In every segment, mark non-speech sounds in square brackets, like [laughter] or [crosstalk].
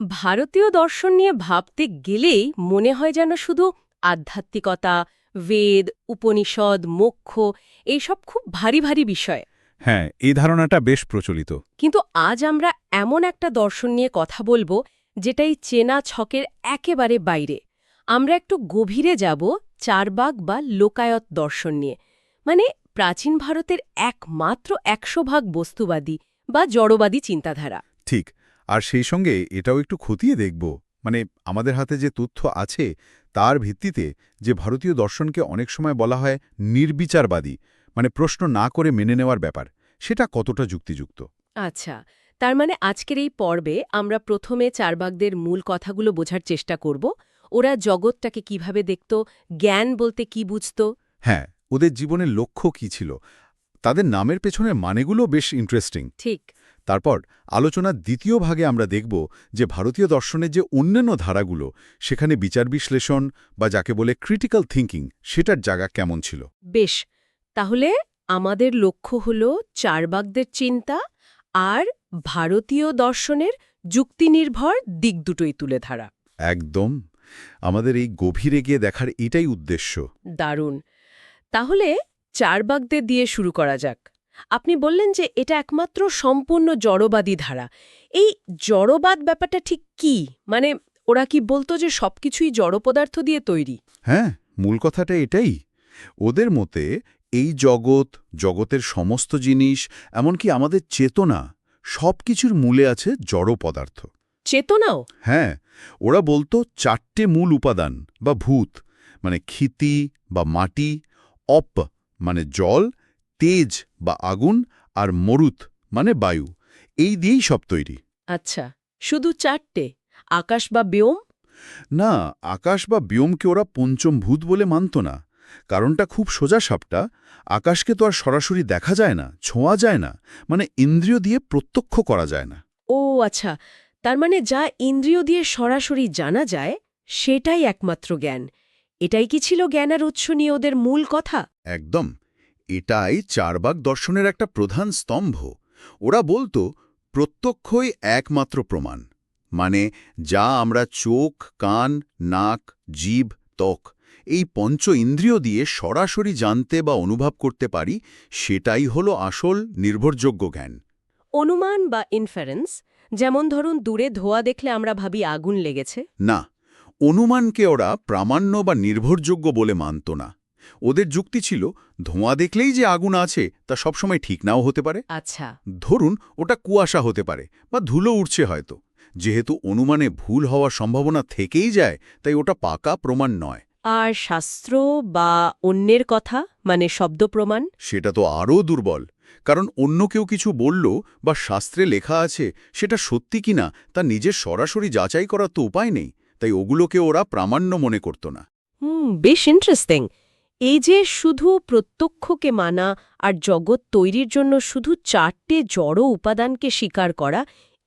ভারতীয় দর্শন নিয়ে ভাবতে গেলেই মনে হয় যেন শুধু আধ্যাত্মিকতা বেদ উপনিষদ মোক্ষ এইসব খুব ভারী ভারী বিষয়। হ্যাঁ এই ধারণাটা বেশ প্রচলিত। কিন্তু আজ আমরা এমন একটা দর্শন নিয়ে কথা বলব যেটাই চেনা ছকের একেবারে বাইরে। আমরা একটু গভীরে যাব চারবাগ বা লোকায়ত দর্শন নিয়ে। মানে প্রাচীন ভারতের একমাত্র একশো ভাগ বস্তুবাদী বা জড়বাদী চিন্তাধারা। ঠিক আর সেই সঙ্গে এটাও একটু খতিয়ে দেখব। মানে আমাদের হাতে যে তথ্য আছে তার ভিত্তিতে যে ভারতীয় দর্শনকে অনেক সময় বলা হয় নির্বিচারবাদী মানে প্রশ্ন না করে মেনে নেওয়ার ব্যাপার সেটা কতটা যুক্তিযুক্ত? আচ্ছা তার মানে আজকের এই পর্বে আমরা প্রথমে চারবাগদের মূল কথাগুলো বোঝার চেষ্টা করব। ওরা জগৎটাকে কীভাবে দেখত জ্ঞান বলতে কি বুঝত? হ্যাঁ ওদের জীবনের লক্ষ্য কি ছিল? তাদের নামের পেছনের মানেগুলো বেশ ইন্টারেস্টিং ঠিক। তারপর আলোচনার দ্বিতীয় ভাগে আমরা দেখব যে ভারতীয় দর্শনের যে অন্যান্য ধারাগুলো সেখানে বিচার বিশ্লেষণ বা যাকে বলে ক্রিটিক্যাল থিঙ্কিং সেটার জায়গা কেমন ছিল? বেশ তাহলে আমাদের লক্ষ্য হল চারবাগদের চিন্তা আর ভারতীয় দর্শনের যুক্তিনির্ভর দিক দুটোই তুলে ধরা। একদম আমাদের এই গভীরে গিয়ে দেখার এটাই উদ্দেশ্য। দারুণ তাহলে চারবাগদের দিয়ে শুরু করা যাক। আপনি বললেন যে এটা একমাত্র সম্পূর্ণ জড়বাদী ধারা। এই জড়বাদ ব্যাপারটা ঠিক কি? মানে ওরা কি বলতো যে সবকিছুই জড় পদার্থ দিয়ে তৈরি? হ্যাঁ মূল কথাটা এটাই। ওদের মতে এই জগৎ জগতের সমস্ত জিনিস এমনকি আমাদের চেতনা সব কিছুর মূলে আছে জড় পদার্থ চেতনাও? হ্যাঁ ওরা বলতো চারটে মূল উপাদান বা ভূত মানে ক্ষিতি বা মাটি অপ মানে জল তেজ বা আগুন আর মরুত মানে বায়ু। এই দিয়েই সব তৈরি। আচ্ছা শুধু চারটে? আকাশ বা ব্যোম? না আকাশ বা ব্যোমকে ওরা পঞ্চম ভূত বলে মানত না। কারণটা খুব সোজা সাপটা। আকাশকে তো আর সরাসরি দেখা যায় না ছোঁয়া যায় না মানে ইন্দ্রিয় দিয়ে প্রত্যক্ষ করা যায় না। ও আচ্ছা তার মানে যা ইন্দ্রিয় দিয়ে সরাসরি জানা যায় সেটাই একমাত্র জ্ঞান। এটাই কি ছিল জ্ঞানের উৎস নিয়ে ওদের মূল কথা? একদম। এটাই চারবাগ দর্শনের একটা প্রধান স্তম্ভ। ওরা বলতো প্রত্যক্ষই একমাত্র প্রমাণ। মানে যা আমরা চোখ কান নাক জীব ত্বক এই পঞ্চ ইন্দ্রিয় দিয়ে সরাসরি জানতে বা অনুভব করতে পারি সেটাই হলো আসল নির্ভরযোগ্য জ্ঞান। অনুমান বা ইনফারেন্স যেমন ধরুন দূরে ধোয়া দেখলে আমরা ভাবি আগুন লেগেছে। না অনুমানকে ওরা প্রামাণ্য বা নির্ভরযোগ্য বলে মানত না। ওদের যুক্তি ছিল ধোঁয়া দেখলেই যে আগুন আছে তা সবসময় ঠিক নাও হতে পারে। আচ্ছা। ধরুন ওটা কুয়াশা হতে পারে বা ধুলো উঠছে হয়তো। যেহেতু অনুমানে ভুল হওয়ার সম্ভাবনা থেকেই যায় তাই ওটা পাকা প্রমাণ নয়। আর শাস্ত্র বা অন্যের কথা মানে শব্দ প্রমাণ? সেটা তো আরও দুর্বল। কারণ অন্য কেউ কিছু বলল বা শাস্ত্রে লেখা আছে সেটা সত্যি কিনা তা নিজের সরাসরি যাচাই করার তো উপায় নেই তাই ওগুলোকে ওরা প্রামাণ্য মনে করত না। হুম বেশ ইন্টারেস্টিং এই যে শুধু প্রত্যক্ষকে মানা আর জগৎ তৈরির জন্য শুধু চারটে জড় উপাদানকে স্বীকার করা,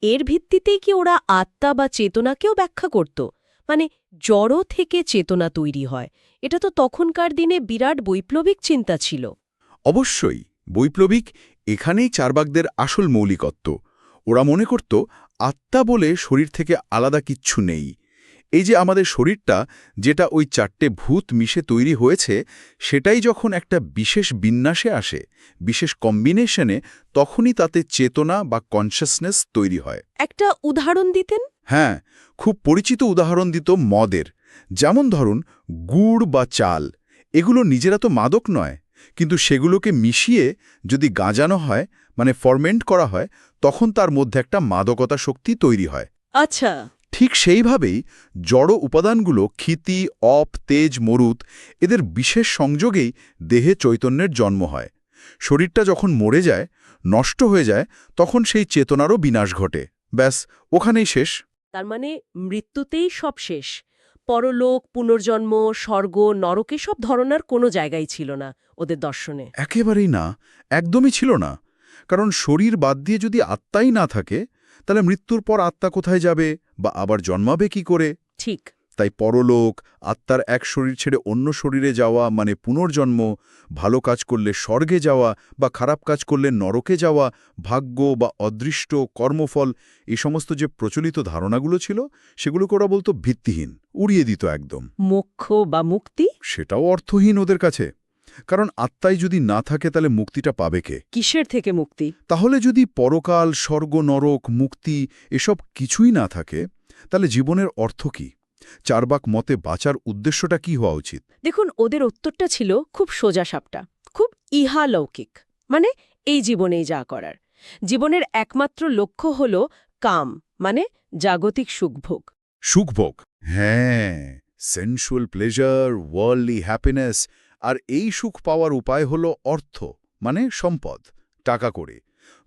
এর ভিত্তিতেই কি ওরা আত্মা বা চেতনাকেও ব্যাখ্যা করত? মানে জড় থেকে চেতনা তৈরি হয়। এটা তো তখনকার দিনে বিরাট বৈপ্লবিক চিন্তা ছিল। অবশ্যই, বৈপ্লবিক এখানেই চারবাগদের আসল মৌলিকত্ব। ওরা মনে করত, আত্মা বলে শরীর থেকে আলাদা কিচ্ছু নেই। এই যে আমাদের শরীরটা যেটা ওই চারটে ভূত মিশে তৈরি হয়েছে সেটাই যখন একটা বিশেষ বিন্যাসে আসে বিশেষ কম্বিনেশনে তখনই তাতে চেতনা বা কনসিয়াসনেস তৈরি হয়। একটা উদাহরণ দিতেন? হ্যাঁ খুব পরিচিত উদাহরণ দিত মদের। যেমন ধরুন গুড় বা চাল এগুলো নিজেরা তো মাদক নয় কিন্তু সেগুলোকে মিশিয়ে যদি গাঁজানো হয় মানে ফরমেন্ট করা হয় তখন তার মধ্যে একটা মাদকতা শক্তি তৈরি হয়। আচ্ছা। ঠিক সেইভাবেই জড় উপাদানগুলো ক্ষিতি অপ তেজ মরুত এদের বিশেষ সংযোগেই দেহে চৈতন্যের জন্ম হয়। শরীরটা যখন মরে যায় নষ্ট হয়ে যায় তখন সেই চেতনারও বিনাশ ঘটে। ব্যাস ওখানেই শেষ। তার মানে মৃত্যুতেই সব শেষ। পরলোক পুনর্জন্ম স্বর্গ নরকে সব ধরনার কোনো জায়গাই ছিল না ওদের দর্শনে। একেবারেই না একদমই ছিল না। কারণ শরীর বাদ দিয়ে যদি আত্মাই না থাকে তাহলে মৃত্যুর পর আত্মা কোথায় যাবে? বা আবার জন্মাবে কি করে? ঠিক। তাই পরলোক আত্মার এক শরীর ছেড়ে অন্য শরীরে যাওয়া মানে পুনর্জন্ম ভালো কাজ করলে স্বর্গে যাওয়া বা খারাপ কাজ করলে নরকে যাওয়া ভাগ্য বা অদৃষ্ট কর্মফল এই সমস্ত যে প্রচলিত ধারণাগুলো ছিল সেগুলোকে ওরা বলতো ভিত্তিহীন উড়িয়ে দিত একদম? মোক্ষ বা মুক্তি? সেটাও অর্থহীন ওদের কাছে। কারণ আত্মাই যদি না থাকে তাহলে মুক্তিটা পাবে কে? কিসের থেকে মুক্তি? তাহলে যদি পরকাল স্বর্গ নরক মুক্তি এসব কিছুই না থাকে তাহলে জীবনের অর্থ কি? চারবাক মতে বাঁচার উদ্দেশ্যটা কি হওয়া উচিত? দেখুন ওদের উত্তরটা ছিল খুব সোজা সাপটা খুব ইহালৌকিক মানে এই জীবনেই যা করার। জীবনের একমাত্র লক্ষ্য হল কাম মানে জাগতিক সুখভোগ। সুখভোগ? হ্যাঁ সেন্সুয়াল প্লেজার ওয়ার্ল্ডলি হ্যাপিনেস আর এই সুখ পাওয়ার উপায় হল অর্থ মানে সম্পদ টাকা করে।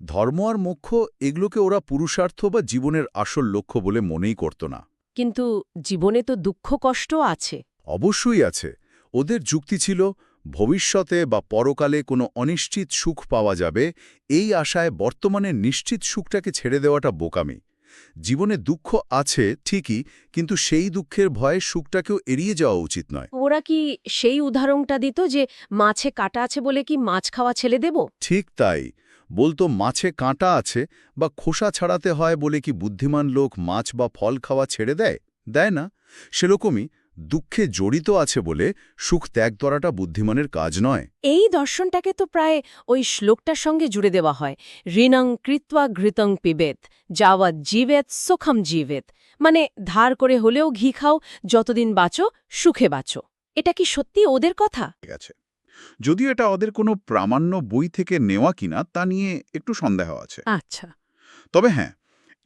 ধর্ম আর মোক্ষ এগুলোকে ওরা পুরুষার্থ বা জীবনের আসল লক্ষ্য বলে মনেই করত না। কিন্তু জীবনে তো দুঃখ কষ্ট আছে। অবশ্যই আছে। ওদের যুক্তি ছিল ভবিষ্যতে বা পরকালে কোনো অনিশ্চিত সুখ পাওয়া যাবে এই আশায় বর্তমানে নিশ্চিত সুখটাকে ছেড়ে দেওয়াটা বোকামি। জীবনে দুঃখ আছে ঠিকই কিন্তু সেই দুঃখের ভয়ে সুখটাকেও এড়িয়ে যাওয়া উচিত নয়। ওরা কি সেই উদাহরণটা দিত যে মাছে কাটা আছে বলে কি মাছ খাওয়া ছেলে দেব? ঠিক তাই। বলতো মাছে কাঁটা আছে বা খোসা ছাড়াতে হয় বলে কি বুদ্ধিমান লোক মাছ বা ফল খাওয়া ছেড়ে দেয়? দেয় না। সেরকমই দুঃখে জড়িত আছে বলে সুখ ত্যাগ করাটা বুদ্ধিমানের কাজ নয়। এই দর্শনটাকে তো প্রায় ওই শ্লোকটার সঙ্গে জুড়ে দেওয়া হয়। ঋণং কৃত্বা ঘৃতং পিবেত যাওয়াত জীবেত সুখম জীবেত। মানে ধার করে হলেও ঘি খাও যতদিন বাঁচো সুখে বাঁচো। এটা কি সত্যি ওদের কথা? ঠিক আছে। যদিও এটা ওদের কোনো প্রামাণ্য বই থেকে নেওয়া কিনা তা নিয়ে একটু সন্দেহ আছে। আচ্ছা। তবে হ্যাঁ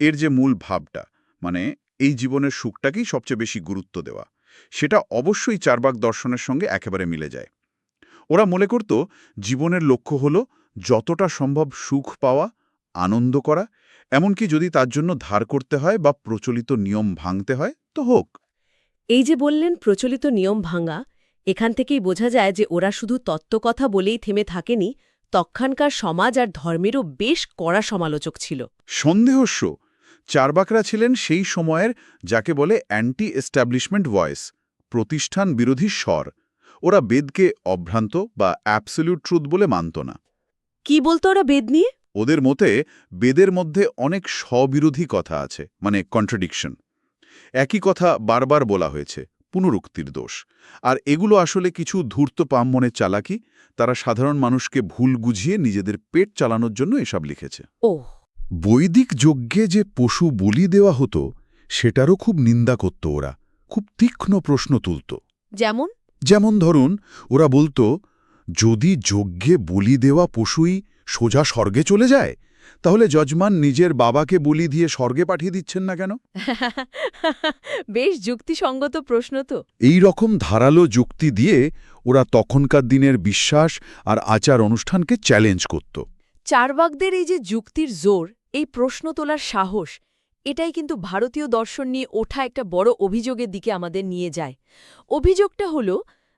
এর যে মূল ভাবটা মানে এই জীবনের সুখটাকেই সবচেয়ে বেশি গুরুত্ব দেওয়া। সেটা অবশ্যই চারবাক দর্শনের সঙ্গে একেবারে মিলে যায়। ওরা মনে করত জীবনের লক্ষ্য হল যতটা সম্ভব সুখ পাওয়া আনন্দ করা এমনকি যদি তার জন্য ধার করতে হয় বা প্রচলিত নিয়ম ভাঙতে হয় তো হোক। এই যে বললেন প্রচলিত নিয়ম ভাঙা এখান থেকেই বোঝা যায় যে ওরা শুধু তত্ত্বকথা বলেই থেমে থাকেনি তক্ষানকার সমাজ আর ধর্মেরও বেশ কড়া সমালোচক ছিল। সন্দেহস্য চারবাকরা ছিলেন সেই সময়ের যাকে বলে অ্যান্টি এস্টাবলিশমেন্ট ভয়েস প্রতিষ্ঠান বিরোধী স্বর। ওরা বেদকে অভ্রান্ত বা অ্যাবসলিউট ট্রুথ বলে মানত না। কি বলতো ওরা বেদ নিয়ে? ওদের মতে বেদের মধ্যে অনেক স্ববিরোধী কথা আছে মানে কন্ট্রাডিকশন একই কথা বারবার বলা হয়েছে পুনরুক্তির দোষ। আর এগুলো আসলে কিছু ধূর্ত পামমনের চালাকি তারা সাধারণ মানুষকে ভুল বুঝিয়ে নিজেদের পেট চালানোর জন্য এসব লিখেছে। ও বৈদিক যজ্ঞে যে পশু বলি দেওয়া হতো সেটারও খুব নিন্দা করত ওরা খুব তীক্ষ্ণ প্রশ্ন তুলত। যেমন? যেমন ধরুন ওরা বলতো যদি যজ্ঞে বলি দেওয়া পশুই সোজা স্বর্গে চলে যায় তাহলে যজমান নিজের বাবাকে বলি দিয়ে স্বর্গে পাঠিয়ে দিচ্ছেন না কেন? [laughs] বেশ যুক্তিসঙ্গত প্রশ্ন তো। এই রকম ধারালো যুক্তি দিয়ে ওরা তখনকার দিনের বিশ্বাস আর আচার অনুষ্ঠানকে চ্যালেঞ্জ করত। চারবাগদের এই যে যুক্তির জোর, এই প্রশ্ন তোলার সাহস, এটাই কিন্তু ভারতীয় দর্শন নিয়ে ওঠা একটা বড় অভিযোগের দিকে আমাদের নিয়ে যায়। অভিযোগটা হল,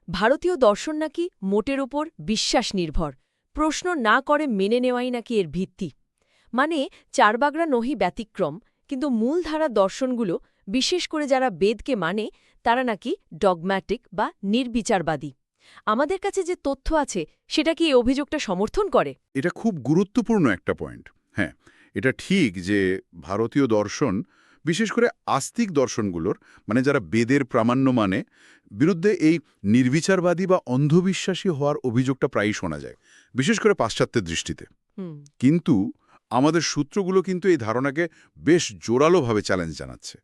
ভারতীয় দর্শন নাকি মোটের ওপর বিশ্বাস নির্ভর প্রশ্ন না করে মেনে নেওয়াই নাকি এর ভিত্তি। মানে চারবাগরা নহি ব্যতিক্রম, কিন্তু মূলধারা দর্শনগুলো, বিশেষ করে যারা বেদকে মানে তারা নাকি ডগম্যাটিক বা নির্বিচারবাদী। আমাদের কাছে যে তথ্য আছে সেটা কি এই অভিযোগটা সমর্থন করে? এটা খুব গুরুত্বপূর্ণ একটা পয়েন্ট হ্যাঁ এটা ঠিক যে ভারতীয় দর্শন বিশেষ করে আস্তিক দর্শনগুলোর মানে যারা বেদের প্রামাণ্য মানে বিরুদ্ধে এই নির্বিচারবাদী বা অন্ধবিশ্বাসী হওয়ার অভিযোগটা প্রায়ই শোনা যায় বিশেষ করে পাশ্চাত্যের দৃষ্টিতে। কিন্তু আমাদের সূত্রগুলো কিন্তু এই ধারণাকে বেশ জোরালোভাবে চ্যালেঞ্জ জানাচ্ছে।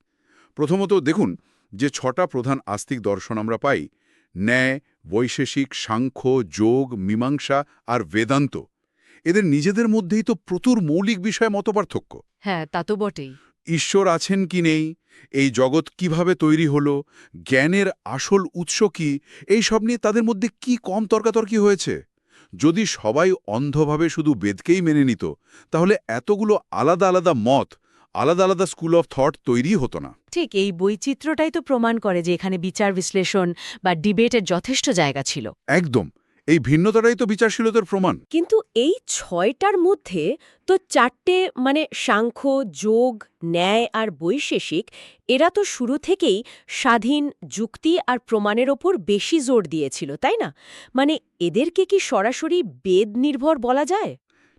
প্রথমত দেখুন যে ছটা প্রধান আস্তিক দর্শন আমরা পাই ন্যায় বৈশেষিক সাংখ্য যোগ মীমাংসা আর বেদান্ত। এদের নিজেদের মধ্যেই তো প্রচুর মৌলিক বিষয়ে মতপার্থক্য। হ্যাঁ তা তো বটেই। ঈশ্বর আছেন কি নেই? এই জগৎ কীভাবে তৈরি হলো? জ্ঞানের আসল উৎস কি? এই সব নিয়ে তাদের মধ্যে কি কম তর্কাতর্কি হয়েছে? যদি সবাই অন্ধভাবে শুধু বেদকেই মেনে নিত তাহলে এতগুলো আলাদা আলাদা মত আলাদা আলাদা স্কুল অফ থট তৈরি হতো না। ঠিক এই বৈচিত্র্যটাই তো প্রমাণ করে যে এখানে বিচার বিশ্লেষণ বা ডিবেটের যথেষ্ট জায়গা ছিল। একদম এই ভিন্নতাটাই তো বিচারশীলতার প্রমাণ। কিন্তু এই ছয়টার মধ্যে তো চারটে মানে সাংখ্য যোগ ন্যায় আর বৈশেষিক এরা তো শুরু থেকেই স্বাধীন যুক্তি আর প্রমাণের ওপর বেশি জোর দিয়েছিল তাই না? মানে এদেরকে কি সরাসরি বেদ নির্ভর বলা যায়?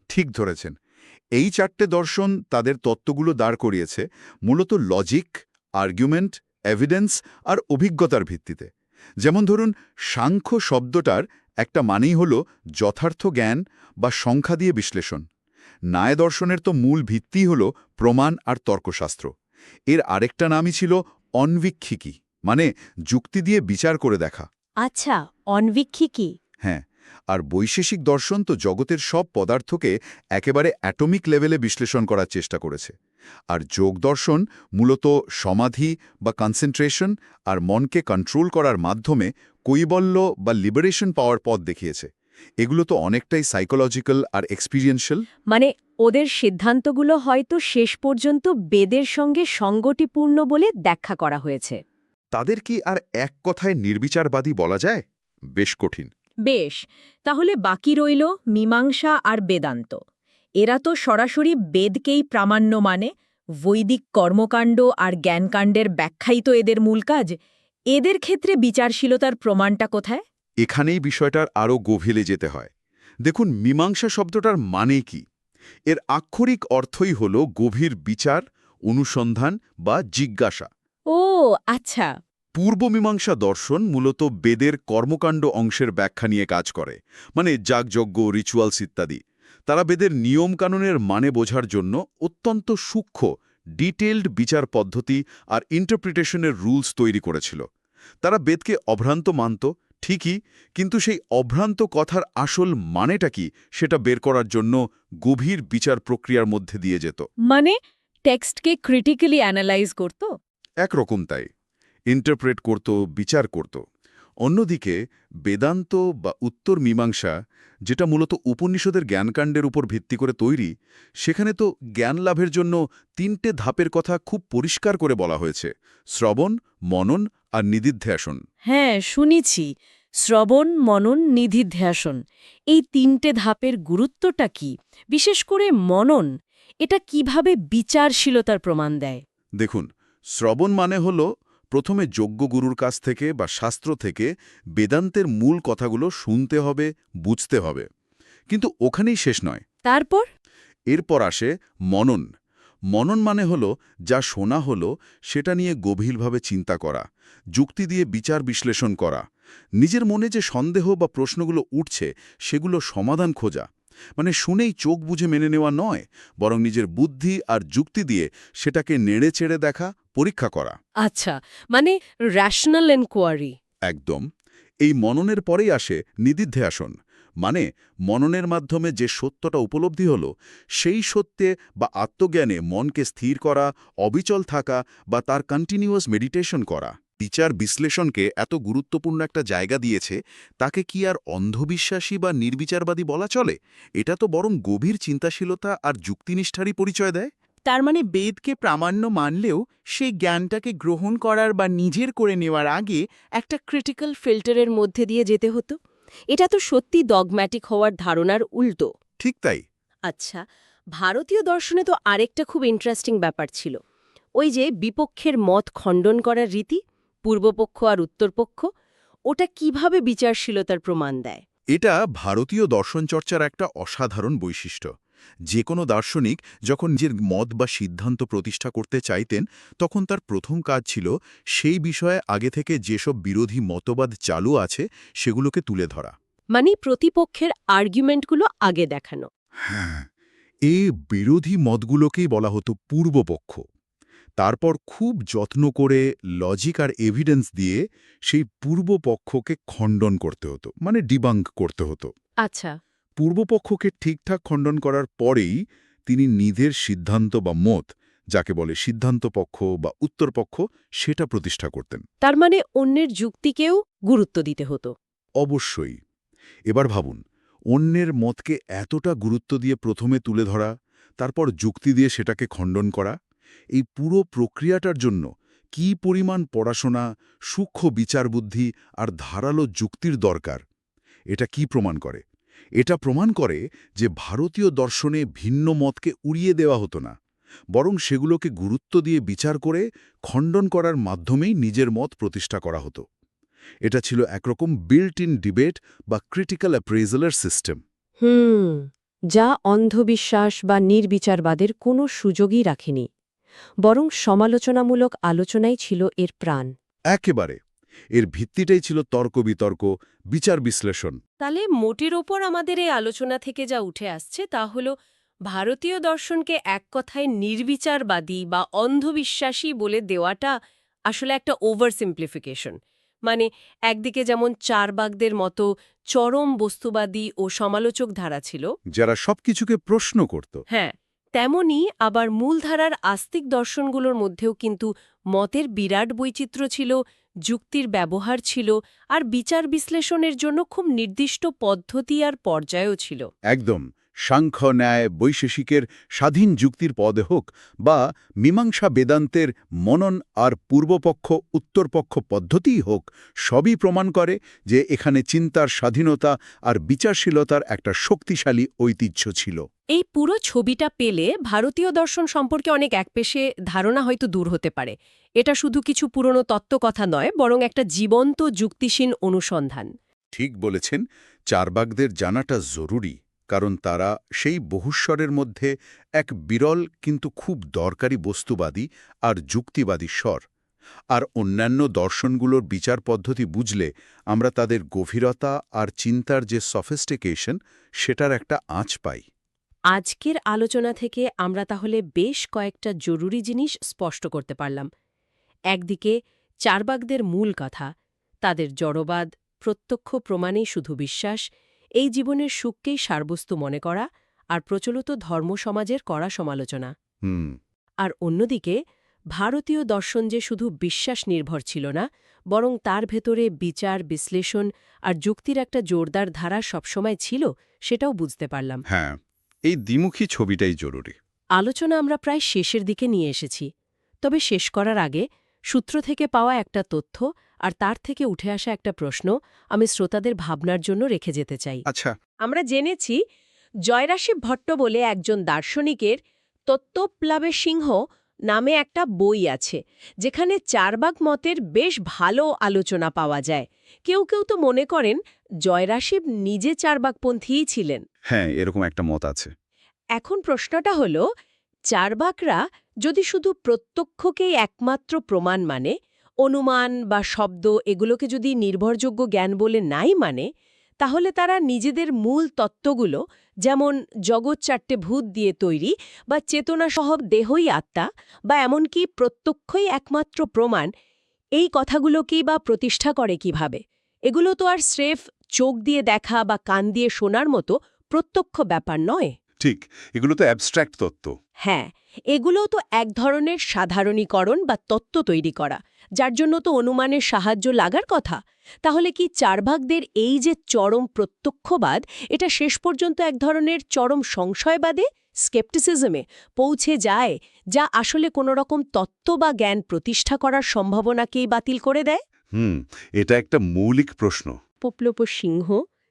ঠিক ধরেছেন এই চারটে দর্শন তাদের তত্ত্বগুলো দাঁড় করিয়েছে মূলত লজিক আর্গুমেন্ট এভিডেন্স আর অভিজ্ঞতার ভিত্তিতে। যেমন ধরুন সাংখ্য শব্দটার একটা মানেই হল যথার্থ জ্ঞান বা সংখ্যা দিয়ে বিশ্লেষণ। ন্যায় দর্শনের তো মূল ভিত্তি হল প্রমাণ আর তর্কশাস্ত্র। এর আরেকটা নামই ছিল অনবীক্ষিকী মানে যুক্তি দিয়ে বিচার করে দেখা। আচ্ছা অনবীক্ষিকী। হ্যাঁ আর বৈশেষিক দর্শন তো জগতের সব পদার্থকে একেবারে অ্যাটমিক লেভেলে বিশ্লেষণ করার চেষ্টা করেছে। আর যোগ দর্শন মূলত সমাধি বা কনসেন্ট্রেশন আর মনকে কন্ট্রোল করার মাধ্যমে কৈবল্য বা লিবারেশন পাওয়ার পথ দেখিয়েছে। এগুলো তো অনেকটাই সাইকোলজিক্যাল আর এক্সপিরিয়েন্সিয়াল মানে ওদের সিদ্ধান্তগুলো হয়তো শেষ পর্যন্ত বেদের সঙ্গে সঙ্গতিপূর্ণ বলে ব্যাখ্যা করা হয়েছে। তাদের কি আর এক কথায় নির্বিচারবাদী বলা যায়? বেশ কঠিন। বেশ তাহলে বাকি রইল মীমাংসা আর বেদান্ত। এরা তো সরাসরি বেদকেই প্রামাণ্য মানে বৈদিক কর্মকাণ্ড আর জ্ঞানকাণ্ডের ব্যাখ্যাই তো এদের মূল কাজ। এদের ক্ষেত্রে বিচারশীলতার প্রমাণটা কোথায়? এখানেই বিষয়টার আরও গভীরে যেতে হয়। দেখুন মীমাংসা শব্দটার মানে কি? এর আক্ষরিক অর্থই হল গভীর বিচার অনুসন্ধান বা জিজ্ঞাসা। ও আচ্ছা। পূর্বমীমাংসা দর্শন মূলত বেদের কর্মকাণ্ড অংশের ব্যাখ্যা নিয়ে কাজ করে মানে যাগযজ্ঞ রিচুয়ালস ইত্যাদি। তারা বেদের নিয়মকানুনের মানে বোঝার জন্য অত্যন্ত সূক্ষ্ম ডিটেলড বিচার পদ্ধতি আর ইন্টারপ্রিটেশনের রুলস তৈরি করেছিল। তারা বেদকে অভ্রান্ত মানত ঠিকই কিন্তু সেই অভ্রান্ত কথার আসল মানেটা কি সেটা বের করার জন্য গভীর বিচার প্রক্রিয়ার মধ্যে দিয়ে যেত। মানে টেক্সটকে ক্রিটিক্যালি অ্যানালাইজ করত? একরকম তাই। ইন্টারপ্রেট করত বিচার করত। অন্যদিকে বেদান্ত বা উত্তর মীমাংসা যেটা মূলত উপনিষদের জ্ঞানকাণ্ডের উপর ভিত্তি করে তৈরি সেখানে তো জ্ঞান লাভের জন্য তিনটে ধাপের কথা খুব পরিষ্কার করে বলা হয়েছে শ্রবণ মনন আর নিদিধ্যাসন হ্যাঁ শুনেছি শ্রবণ মনন নিধিধ্যাসন। এই তিনটে ধাপের গুরুত্বটা কি? বিশেষ করে মনন এটা কীভাবে বিচারশীলতার প্রমাণ দেয়? দেখুন শ্রবণ মানে হল প্রথমে যোগ্য গুরুর কাছ থেকে বা শাস্ত্র থেকে বেদান্তের মূল কথাগুলো শুনতে হবে বুঝতে হবে। কিন্তু ওখানেই শেষ নয়। তারপর? এরপর আসে মনন। মনন মানে হল যা শোনা হলো সেটা নিয়ে গভীরভাবে চিন্তা করা যুক্তি দিয়ে বিচার বিশ্লেষণ করা। নিজের মনে যে সন্দেহ বা প্রশ্নগুলো উঠছে সেগুলো সমাধান খোঁজা। মানে শুনেই চোখ বুঝে মেনে নেওয়া নয় বরং নিজের বুদ্ধি আর যুক্তি দিয়ে সেটাকে নেড়ে চেড়ে দেখা পরীক্ষা করা। আচ্ছা মানে র্যাশনাল এনকোয়ারি একদম। এই মননের পরেই আসে নিদিধ্যাসন মানে মননের মাধ্যমে যে সত্যটা উপলব্ধি হল সেই সত্যে বা আত্মজ্ঞানে মনকে স্থির করা অবিচল থাকা বা তার কন্টিনিউয়াস মেডিটেশন করা। বিচার বিশ্লেষণকে এত গুরুত্বপূর্ণ একটা জায়গা দিয়েছে, তাকে কি আর অন্ধবিশ্বাসী বা নির্বিচারবাদী বলা চলে? এটা তো বরং গভীর চিন্তাশীলতা আর যুক্তিনিষ্ঠারই পরিচয় দেয়। তার মানে বেদকে প্রামাণ্য মানলেও সেই জ্ঞানটাকে গ্রহণ করার বা নিজের করে নেওয়ার আগে একটা ক্রিটিক্যাল ফিল্টারের মধ্যে দিয়ে যেতে হতো। এটা তো সত্যি ডগম্যাটিক হওয়ার ধারণার উল্টো। ঠিক তাই। আচ্ছা ভারতীয় দর্শনে তো আরেকটা খুব ইন্টারেস্টিং ব্যাপার ছিল। ওই যে বিপক্ষের মত খণ্ডন করার রীতি পূর্বপক্ষ আর উত্তরপক্ষ ওটা কীভাবে বিচারশীলতার প্রমাণ দেয়? এটা ভারতীয় দর্শন চর্চার একটা অসাধারণ বৈশিষ্ট্য। যে কোনো দার্শনিক যখন নিজের মত বা সিদ্ধান্ত প্রতিষ্ঠা করতে চাইতেন তখন তার প্রথম কাজ ছিল সেই বিষয়ে আগে থেকে যেসব বিরোধী মতবাদ চালু আছে সেগুলোকে তুলে ধরা। মানে প্রতিপক্ষের আর্গুমেন্টগুলো আগে দেখানো। হ্যাঁ এই বিরোধী মতগুলোকেই বলা হতো পূর্বপক্ষ। তারপর খুব যত্ন করে লজিক আর এভিডেন্স দিয়ে সেই পূর্বপক্ষকে খণ্ডন করতে হতো মানে ডিবাঙ্ক করতে হতো। আচ্ছা। পূর্বপক্ষকে ঠিকঠাক খণ্ডন করার পরেই তিনি নিজের সিদ্ধান্ত বা মত যাকে বলে সিদ্ধান্ত পক্ষ বা উত্তরপক্ষ সেটা প্রতিষ্ঠা করতেন। তার মানে অন্যের যুক্তিকেও গুরুত্ব দিতে হতো। অবশ্যই। এবার ভাবুন অন্যের মতকে এতটা গুরুত্ব দিয়ে প্রথমে তুলে ধরা তারপর যুক্তি দিয়ে সেটাকে খণ্ডন করা এই পুরো প্রক্রিয়াটার জন্য কি পরিমাণ পড়াশোনা, সূক্ষ্ম বিচারবুদ্ধি আর ধারালো যুক্তির দরকার, এটা কি প্রমাণ করে? এটা প্রমাণ করে যে ভারতীয় দর্শনে ভিন্ন মতকে উড়িয়ে দেওয়া হতো না, বরং সেগুলোকে গুরুত্ব দিয়ে বিচার করে খণ্ডন করার মাধ্যমেই নিজের মত প্রতিষ্ঠা করা হতো। এটা ছিল একরকম বিল্ট ইন ডিবেট বা ক্রিটিক্যাল অ্যাপ্রেজালের সিস্টেম হুম, যা অন্ধবিশ্বাস বা নির্বিচারবাদের কোনো সুযোগই রাখেনি। বরং সমালোচনামূলক আলোচনাই ছিল এর প্রাণ। একেবারে। এর ভিত্তিটাই ছিল তর্ক বিতর্ক বিচার বিশ্লেষণ। তাহলে মোটের ওপর আমাদের এই আলোচনা থেকে যা উঠে আসছে তা হল ভারতীয় দর্শনকে এক কথায় নির্বিচারবাদী বা অন্ধবিশ্বাসী বলে দেওয়াটা আসলে একটা ওভার সিম্পলিফিকেশন মানে একদিকে যেমন চারবাগদের মতো চরম বস্তুবাদী ও সমালোচক ধারা ছিল। যারা সবকিছুকে প্রশ্ন করত। হ্যাঁ। তেমনি আবার মূলধারার আস্তিক দর্শনগুলোর মধ্যেও কিন্তু মতের বিরাট বৈচিত্র্য ছিল, যুক্তির ব্যবহার ছিল আর বিচার বিশ্লেষণের জন্য খুব নির্দিষ্ট পদ্ধতি আর পর্যায়ও ছিল। একদম। সাংখ্য ন্যায় বৈশেষিকের স্বাধীন যুক্তির পদে হোক বা মীমাংসা বেদান্তের মনন আর পূর্বপক্ষ উত্তরপক্ষ পদ্ধতিই হোক সবই প্রমাণ করে যে এখানে চিন্তার স্বাধীনতা আর বিচারশীলতার একটা শক্তিশালী ঐতিহ্য ছিল। এই পুরো ছবিটা পেলে ভারতীয় দর্শন সম্পর্কে অনেক একপেশে ধারণা হয়তো দূর হতে পারে। এটা শুধু কিছু পুরনো তত্ত্বকথা নয় বরং একটা জীবন্ত যুক্তিসীন অনুসন্ধান। ঠিক বলেছেন চারবাগদের জানাটা জরুরি। কারণ তারা সেই বহুস্বরের মধ্যে এক বিরল কিন্তু খুব দরকারি বস্তুবাদী আর যুক্তিবাদী স্বর। আর অন্যান্য দর্শনগুলোর বিচার পদ্ধতি বুঝলে আমরা তাদের গভীরতা আর চিন্তার যে সফিস্টিকেশন, সেটার একটা আঁচ পাই। আজকের আলোচনা থেকে আমরা তাহলে বেশ কয়েকটা জরুরি জিনিস স্পষ্ট করতে পারলাম। একদিকে, চারবাগদের মূল কথা, তাদের জড়বাদ, প্রত্যক্ষ প্রমাণেই শুধু বিশ্বাস এই জীবনের সুখকেই সারবস্তু মনে করা আর প্রচলিত ধর্ম সমাজের কড়া সমালোচনা। আর অন্যদিকে ভারতীয় দর্শন যে শুধু বিশ্বাস নির্ভর ছিল না বরং তার ভেতরে বিচার বিশ্লেষণ আর যুক্তির একটা জোরদার ধারা সবসময় ছিল সেটাও বুঝতে পারলাম। হ্যাঁ এই দ্বিমুখী ছবিটাই জরুরি। আলোচনা আমরা প্রায় শেষের দিকে নিয়ে এসেছি। তবে শেষ করার আগে সূত্র থেকে পাওয়া একটা তথ্য আর তার থেকে উঠে আসা একটা প্রশ্ন আমি শ্রোতাদের ভাবনার জন্য রেখে যেতে চাই। আচ্ছা। আমরা জেনেছি জয়রাশিব ভট্ট বলে একজন দার্শনিকের তত্ত্বপ্লাবে সিংহ নামে একটা বই আছে যেখানে চারবাগ মতের বেশ ভালো আলোচনা পাওয়া যায়। কেউ কেউ তো মনে করেন জয়রাশিব নিজে চারবাগপন্থীই ছিলেন। হ্যাঁ এরকম একটা মত আছে। এখন প্রশ্নটা হল চারবাকরা যদি শুধু প্রত্যক্ষকেই একমাত্র প্রমাণ মানে অনুমান বা শব্দ এগুলোকে যদি নির্ভরযোগ্য জ্ঞান বলে নাই মানে তাহলে তারা নিজেদের মূল তত্ত্বগুলো, যেমন জগৎ চারটে ভূত দিয়ে তৈরি বা চেতনাসহ দেহই আত্মা বা এমনকি প্রত্যক্ষই একমাত্র প্রমাণ, এই কথাগুলোকেই বা প্রতিষ্ঠা করে কীভাবে? এগুলো তো আর স্রেফ চোখ দিয়ে দেখা বা কান দিয়ে শোনার মতো প্রত্যক্ষ ব্যাপার নয়। ঠিক এগুলো তো অ্যাবস্ট্র্যাক্ট তত্ত্ব। হ্যাঁ এগুলোও তো এক ধরনের সাধারণীকরণ বা তত্ত্ব তৈরি করা যার জন্য তো অনুমানের সাহায্য লাগার কথা। তাহলে কি চারভাগদের এই যে চরম প্রত্যক্ষবাদ এটা শেষ পর্যন্ত এক ধরনের চরম সংশয়বাদে স্কেপটিসিজমে পৌঁছে যায় যা আসলে কোনো রকম তত্ত্ব বা জ্ঞান প্রতিষ্ঠা করার সম্ভাবনাকেই বাতিল করে দেয়? হুম এটা একটা মৌলিক প্রশ্ন। পপ্লপ সিংহ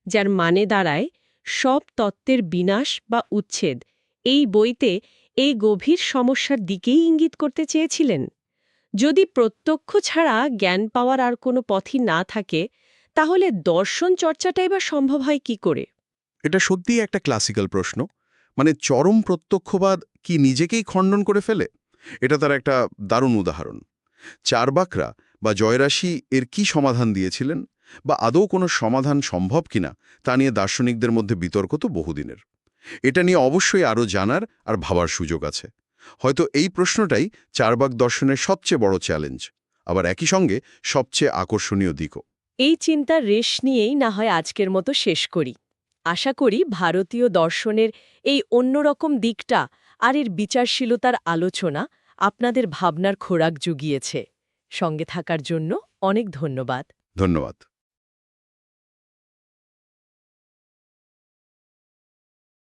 যার মানে দাঁড়ায় সব তত্ত্বের বিনাশ বা উচ্ছেদ। এই বইতে এই গভীর সমস্যার দিকেই ইঙ্গিত করতে চেয়েছিলেন। যদি প্রত্যক্ষ ছাড়া জ্ঞান পাওয়ার আর কোনো পথই না থাকে, তাহলে দর্শন চর্চাটাই বা সম্ভব হয় কি করে? এটা সত্যিই একটা ক্লাসিক্যাল প্রশ্ন। মানে চরম প্রত্যক্ষবাদ কি নিজেকেই খণ্ডন করে ফেলে? এটা তার একটা দারুণ উদাহরণ। চারবাকরা বা জয়রাশি এর কি সমাধান দিয়েছিলেন? বা আদৌ কোনো সমাধান সম্ভব কিনা তা নিয়ে দার্শনিকদের মধ্যে বিতর্ক তো বহুদিনের। এটা নিয়ে অবশ্যই আরও জানার আর ভাবার সুযোগ আছে। হয়তো এই প্রশ্নটাই চারবাগ দর্শনের সবচেয়ে বড় চ্যালেঞ্জ আবার একই সঙ্গে সবচেয়ে আকর্ষণীয় দিকও। এই চিন্তার রেশ নিয়েই না হয় আজকের মতো শেষ করি। আশা করি ভারতীয় দর্শনের এই অন্যরকম দিকটা আর এর বিচারশীলতার আলোচনা আপনাদের ভাবনার খোরাক জুগিয়েছে। সঙ্গে থাকার জন্য অনেক ধন্যবাদ। ধন্যবাদ।